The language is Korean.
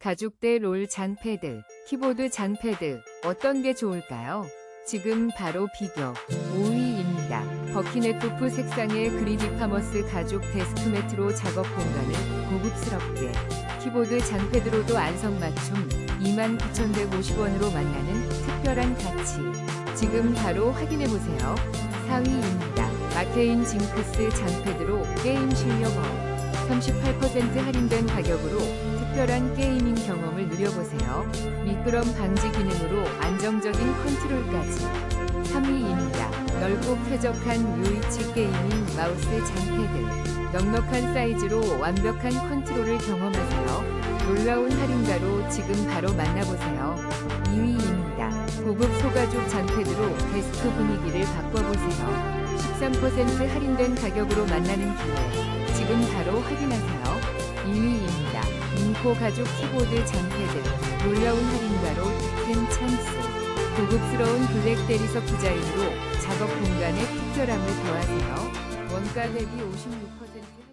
가죽대 롤 잔패드, 키보드 잔패드 어떤 게 좋을까요? 지금 바로 비교 5위입니다. 버키네토프 색상의 그리디 파머스 가죽 데스크 매트로 작업 공간을 고급스럽게 키보드 잔패드로도 안성맞춤 29,150원으로 만나는 특별한 가치 지금 바로 확인해보세요. 4위입니다. 마케인 징크스 잔패드로 게임 실력 업 38% 할인된 가격으로 특별한 게이밍 경험을 누려보세요. 미끄럼 방지 기능으로 안정적인 컨트롤까지. 3위입니다. 넓고 쾌적한 요이치 게이밍 마우스 장패드. 넉넉한 사이즈로 완벽한 컨트롤을 경험하세요. 놀라운 할인가로 지금 바로 만나보세요. 2위입니다. 고급 소가죽 잔패드로 데스크 분위기를 바꿔보세요. 13% 할인된 가격으로 만나는 기회. 지금 바로 확인하세요. 2위입니다. 인코 가죽 키보드 잔패드. 놀라운 할인가로 득템 찬스. 고급스러운 블랙 대리석 디자인으로 작업 공간에 특별함을 더하세요. 원가 대비 56%